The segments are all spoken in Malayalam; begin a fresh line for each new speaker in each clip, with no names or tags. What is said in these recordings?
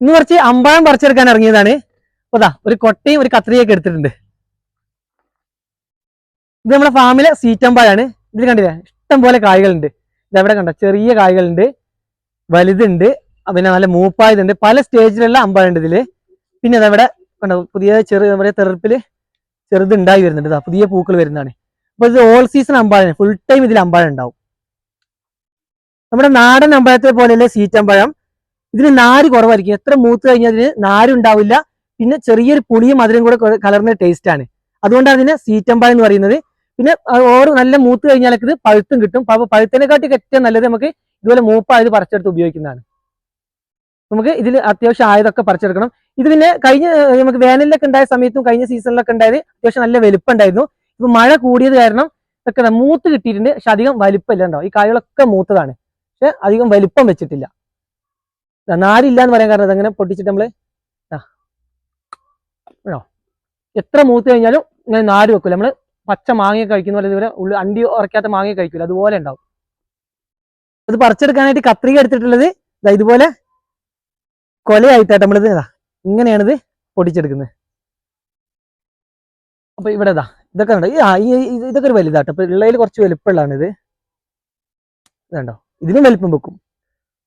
ഇന്ന് കുറച്ച് അമ്പഴം പറിച്ചെടുക്കാൻ ഇറങ്ങിയതാണ്. അതാ ഒരു കൊട്ടയും ഒരു കത്രിയൊക്കെ എടുത്തിട്ടുണ്ട്. ഇത് നമ്മുടെ ഫാമിലെ സീറ്റമ്പാഴാണ് ഇതിൽ കണ്ടില്ലേ ഇഷ്ടം പോലെ കായ്കളുണ്ട് ഇതെവിടെ കണ്ട? ചെറിയ കായ്കളുണ്ട് വലുതുണ്ട് പിന്നെ നല്ല മൂപ്പായതുണ്ട്. പല സ്റ്റേജിലുള്ള അമ്പാഴുണ്ട് ഇതിൽ. പിന്നെ അതവിടെ കണ്ടോ പുതിയ ചെറിയ നമ്മുടെ തെറുപ്പിൽ ചെറുതുണ്ടായി വരുന്നുണ്ട്. ഇതാ പുതിയ പൂക്കൾ വരുന്നതാണ്. അപ്പൊ ഇത് ഓൾ സീസൺ അമ്പാഴാണ് ഫുൾ ടൈം ഇതിൽ അമ്പാഴം ഉണ്ടാവും. നമ്മുടെ നാടൻ അമ്പഴത്തെ പോലെയുള്ള സീറ്റമ്പഴം ഇതിന് നാര് കുറവായിരിക്കും. എത്ര മൂത്ത് കഴിഞ്ഞാൽ അതിന് നാരുണ്ടാവില്ല പിന്നെ ചെറിയൊരു പുളിയും മധുരം കൂടെ കലർന്ന ടേസ്റ്റ് ആണ്. അതുകൊണ്ടാണ് അതിന് സീറ്റമ്പഴം എന്ന് പറയുന്നത്. പിന്നെ ഓരോ നല്ല മൂത്ത് കഴിഞ്ഞാലൊക്കെ ഇത് പഴുത്തും കിട്ടും. പഴുത്തിനെക്കാട്ടി ഏറ്റവും നല്ലത് നമുക്ക് ഇതുപോലെ മൂപ്പായത് പറിച്ചെടുത്ത് ഉപയോഗിക്കുന്നതാണ്. നമുക്ക് ഇതിൽ അത്യാവശ്യം ആയതൊക്കെ പറിച്ചെടുക്കണം. ഇത് പിന്നെ കഴിഞ്ഞ നമുക്ക് വേനലിലൊക്കെ ഉണ്ടായ സമയത്തും കഴിഞ്ഞ സീസണിലൊക്കെ ഉണ്ടായത് അത്യാവശ്യം നല്ല വലുപ്പമുണ്ടായിരുന്നു. ഇപ്പൊ മഴ കൂടിയത് കാരണം ഇതൊക്കെ മൂത്ത് കിട്ടിയിട്ടുണ്ട്. പക്ഷെ അധികം വലിപ്പമില്ല ഉണ്ടാവും ഈ കായകളൊക്കെ മൂത്തതാണ്. പക്ഷെ അധികം വലിപ്പം വെച്ചിട്ടില്ല. നാരില്ല എന്ന് പറയാൻ കാരണം അതങ്ങനെ പൊട്ടിച്ചിട്ട് നമ്മൾ ആണോ? എത്ര മൂത്ത് കഴിഞ്ഞാലും ഇങ്ങനെ നാര് വെക്കൂല. നമ്മൾ പച്ച മാങ്ങ കഴിക്കുന്ന പോലെ ഇതുവരെ ഉള്ളു അണ്ടി ഉറക്കാത്ത മാങ്ങ കഴിക്കൂല. അതുപോലെ ഉണ്ടാവും. അത് പറിച്ചെടുക്കാനായിട്ട് കത്രിക എടുത്തിട്ടുള്ളത് ഇതാ ഇതുപോലെ കൊലയായിട്ടാണ് നമ്മളിത് ഇതാ ഇത് പൊടിച്ചെടുക്കുന്നത്. അപ്പൊ ഇവിടെ ഇതാ ഇതൊക്കെ ഉണ്ട് ഇതൊക്കെ ഒരു വലുതാട്ടോ. അപ്പൊ ഉള്ളതിൽ കുറച്ച് വലുപ്പമുള്ളതാണ് ഇത് ഇതുണ്ടോ? ഇതിനും വലുപ്പം വെക്കും.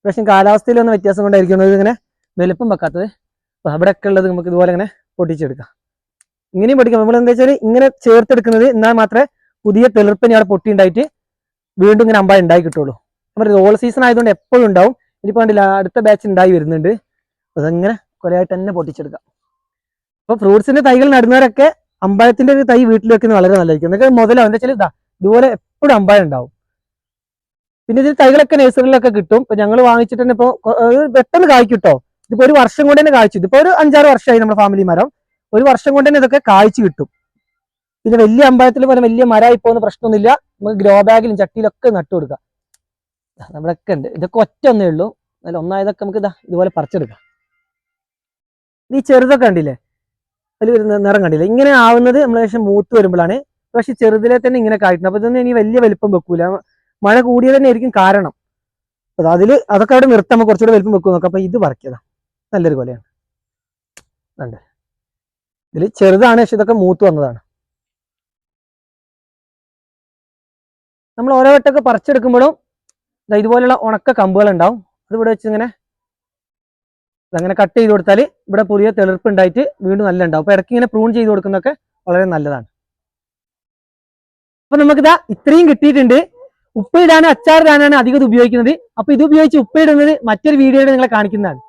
പക്ഷേ കാലാവസ്ഥയിലൊന്നും വ്യത്യാസം കൊണ്ടായിരിക്കും ഇതിങ്ങനെ വലുപ്പം വെക്കാത്തത്? അപ്പൊ അവിടെ ഒക്കെ ഉള്ളത് നമുക്ക് ഇതുപോലെ ഇങ്ങനെ പൊട്ടിച്ചെടുക്കാം. ഇങ്ങനെയും പൊട്ടിക്കാം. നമ്മൾ എന്താ വെച്ചാൽ ഇങ്ങനെ ചേർത്തെടുക്കുന്നത് എന്നാൽ മാത്രമേ പുതിയ തെളിർപ്പിനെ അവിടെ പൊട്ടിയുണ്ടായിട്ട് വീണ്ടും ഇങ്ങനെ അമ്പായ ഉണ്ടായി കിട്ടുള്ളൂ. നമ്മുടെ ഓൾ സീസൺ ആയതുകൊണ്ട് എപ്പോഴും ഉണ്ടാവും. ഇനിയിപ്പോ കണ്ടില്ല അടുത്ത ബാച്ച് ഉണ്ടായി വരുന്നുണ്ട്. അതങ്ങനെ കുറേയായിട്ട് തന്നെ പൊട്ടിച്ചെടുക്കാം. അപ്പൊ ഫ്രൂട്ട്സിന്റെ തൈകൾ നടുന്നവരൊക്കെ അമ്പായത്തിന്റെ ഒരു തൈ വീട്ടിൽ വെക്കുന്നത് വളരെ നല്ലതായിരിക്കും. എന്നൊക്കെ മുതലാവും. എന്താ വെച്ചാൽ ഇതാ ഇതുപോലെ എപ്പോഴും അമ്പായം ഉണ്ടാവും. പിന്നെ ഇതിന് തൈകളൊക്കെ നഴ്സറിയിലൊക്കെ കിട്ടും. ഇപ്പൊ ഞങ്ങൾ വാങ്ങിച്ചിട്ട് തന്നെ ഇപ്പൊ പെട്ടെന്ന് കായ്ക്കിട്ടോ ഇതിപ്പോ ഒരു വർഷം കൊണ്ട് തന്നെ കായ്ച്ചു. ഇതിപ്പോ ഒരു അഞ്ചാറ് വർഷമായി നമ്മുടെ ഫാമിലി മരം. ഒരു വർഷം കൊണ്ട് തന്നെ ഇതൊക്കെ കായ്ച്ചു കിട്ടും. പിന്നെ വലിയ അമ്പലത്തിൽ പോലെ വലിയ മരമായി പോകുന്ന പ്രശ്നമൊന്നുമില്ല. നമുക്ക് ഗ്രോ ബാഗിലും ചട്ടിയിലൊക്കെ നട്ടു കൊടുക്കാം. ദാ നമ്മളൊക്കെ ഉണ്ട്. ഇതൊക്കെ ഒറ്റ ഒന്നേ ഉള്ളൂ. അതിൽ ഒന്നായതൊക്കെ നമുക്ക് ഇതാ ഇതുപോലെ പറിച്ചെടുക്കാം. ഈ ചെറുതൊക്കെ കണ്ടില്ലേ? വരുന്ന നിറം കണ്ടില്ലേ? ഇങ്ങനെ ആവുന്നത് നമ്മൾ ശേഷം മൂത്ത് വരുമ്പോഴാണ്. പക്ഷെ ചെറുതിലെ തന്നെ ഇങ്ങനെ കായിട്ടുണ്ട് അപ്പൊ ഇതൊന്നും ഇനി വലിയ വലിപ്പം വെക്കൂല. മഴ കൂടിയത് തന്നെ ആയിരിക്കും കാരണം. അപ്പൊ അതിൽ അതൊക്കെ അവിടെ നിർത്താൻ കുറച്ചുകൂടെ വലിപ്പം വെക്കും നോക്കാം. അപ്പൊ ഇത് പറിക്കതാ. നല്ലൊരു കൊലയാണ്. ഉണ്ട് ഇതിൽ ചെറുതാണ് പക്ഷെ ഇതൊക്കെ മൂത്ത് വന്നതാണ്. നമ്മൾ ഓരോ വട്ടമൊക്കെ പറിച്ചെടുക്കുമ്പോഴും ദാ ഇതുപോലുള്ള ഉണക്ക കമ്പുകൾ ഉണ്ടാവും അത് ഇവിടെ വെച്ച് ഇങ്ങനെ അങ്ങനെ കട്ട് ചെയ്ത് കൊടുത്താൽ ഇവിടെ പുതിയ തെളിർപ്പ് ഉണ്ടായിട്ട് വീണ്ടും നല്ല ഉണ്ടാവും. അപ്പൊ ഇടയ്ക്ക് ഇങ്ങനെ പ്രൂൺ ചെയ്ത് കൊടുക്കുന്നൊക്കെ വളരെ നല്ലതാണ്. അപ്പൊ നമുക്കിതാ ഇത്രയും കിട്ടിയിട്ടുണ്ട്. ഉപ്പ് അച്ചാറിടാനാണ് അധികം ഉപയോഗിക്കുന്നത്. അപ്പൊ ഇത് ഉപയോഗിച്ച് ഉപ്പിടുന്നത് മറ്റൊരു വീഡിയോയിൽ നിങ്ങളെ കാണിക്കുന്നതാണ്.